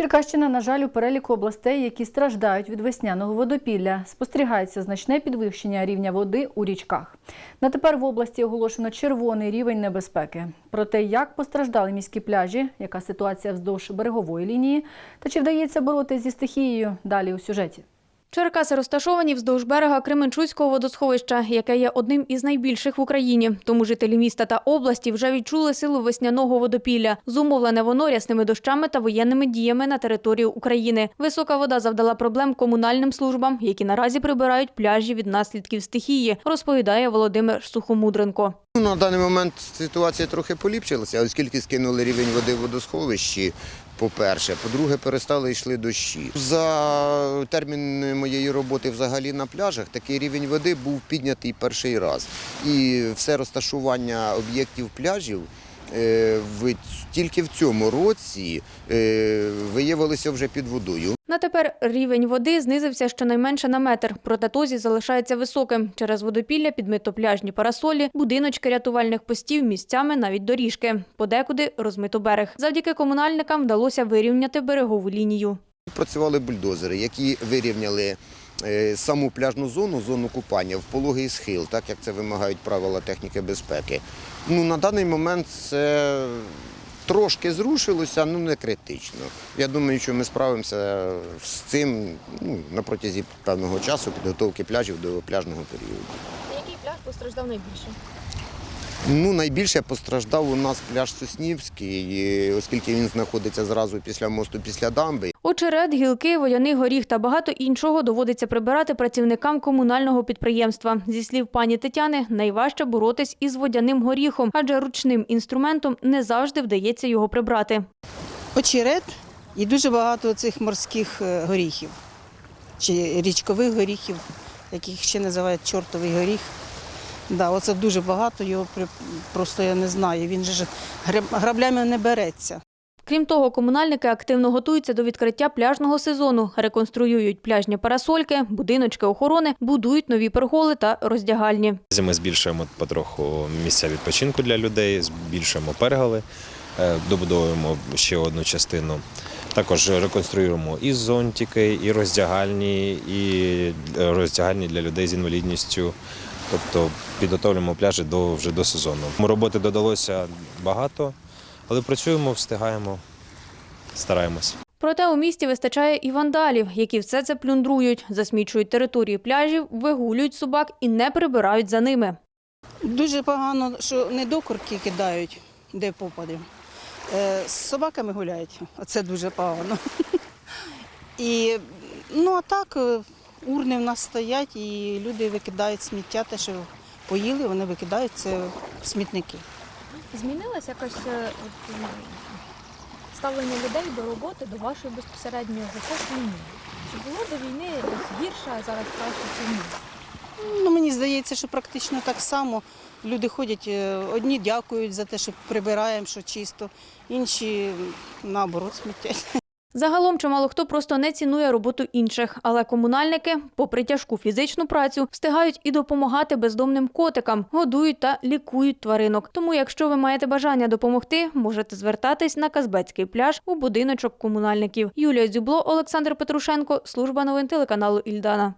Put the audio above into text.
Черкащина, на жаль, у переліку областей, які страждають від весняного водопілля. Спостерігається значне підвищення рівня води у річках. На тепер в області оголошено червоний рівень небезпеки. Про те, як постраждали міські пляжі, яка ситуація вздовж берегової лінії, та чи вдається боротися зі стихією, далі у сюжеті. Черкаси розташовані вздовж берега Кременчуцького водосховища, яке є одним із найбільших в Україні. Тому жителі міста та області вже відчули силу весняного водопілля. Зумовлене воно рясними дощами та воєнними діями на території України. Висока вода завдала проблем комунальним службам, які наразі прибирають пляжі від наслідків стихії, розповідає Володимир Сухомудренко. Ну, На даний момент ситуація трохи поліпшилася, оскільки скинули рівень води в водосховищі, по-перше. По-друге, перестали йшли дощі. За термін моєї роботи взагалі на пляжах такий рівень води був піднятий перший раз. І все розташування об'єктів пляжів е, тільки в цьому році е, виявилося вже під водою. На тепер рівень води знизився щонайменше на метр, проте тозі залишається високим. Через водопілля підмито пляжні парасолі, будиночки рятувальних постів, місцями навіть доріжки. Подекуди розмито берег. Завдяки комунальникам вдалося вирівняти берегову лінію. Працювали бульдозери, які вирівняли е, саму пляжну зону, зону купання в пологий схил, так як це вимагають правила техніки безпеки. Ну, на даний момент це трошки зрушилося, ну не критично. Я думаю, що ми справимося з цим ну, на протязі певного часу підготовки пляжів до пляжного періоду. Який пляж постраждав найбільше? Ну, найбільше постраждав у нас пляж Соснівський, оскільки він знаходиться зразу після мосту, після дамби. Очерет, гілки, водяний горіх та багато іншого доводиться прибирати працівникам комунального підприємства. Зі слів пані Тетяни, найважче боротись із водяним горіхом, адже ручним інструментом не завжди вдається його прибрати. очерет і дуже багато цих морських е, горіхів чи річкових горіхів, яких ще називають чортовий горіх. Да, оце дуже багато, його просто я не знаю. Він же граблями не береться. Крім того, комунальники активно готуються до відкриття пляжного сезону, реконструюють пляжні парасольки, будиночки охорони, будують нові перголи та роздягальні. Ми збільшуємо потроху місця відпочинку для людей, збільшуємо перголи, е, добудовуємо ще одну частину. Також реконструюємо і зонтики, і роздягальні, і роздягальні для людей з інвалідністю. Тобто підготовлюємо пляжі до, вже до сезону. Роботи додалося багато, але працюємо, встигаємо, стараємось. Проте у місті вистачає і вандалів, які все це плюндрують, засмічують території пляжів, вигулюють собак і не прибирають за ними. Дуже погано, що недокурки кидають, де попаде. Е, З собаками гуляють, оце дуже погано. І ну а так, е, урни в нас стоять, і люди викидають сміття, те, що поїли, вони викидають це в смітники. Змінилось якось е, от, ставлення людей до роботи, до вашої безпосередньо за час війни? Чи було до війни гірше, а зараз краще чи ні? Ну, мені здається, що практично так само люди ходять, е, одні дякують за те, що прибираємо, що чисто, інші наоборот сміттять. Загалом чимало хто просто не цінує роботу інших, але комунальники, попри тяжку фізичну працю, встигають і допомагати бездомним котикам, годують та лікують тваринок. Тому, якщо ви маєте бажання допомогти, можете звертатись на Казбецький пляж у будиночок комунальників. Юлія Дзюбло, Олександр Петрушенко, служба новин телеканалу Ільдана.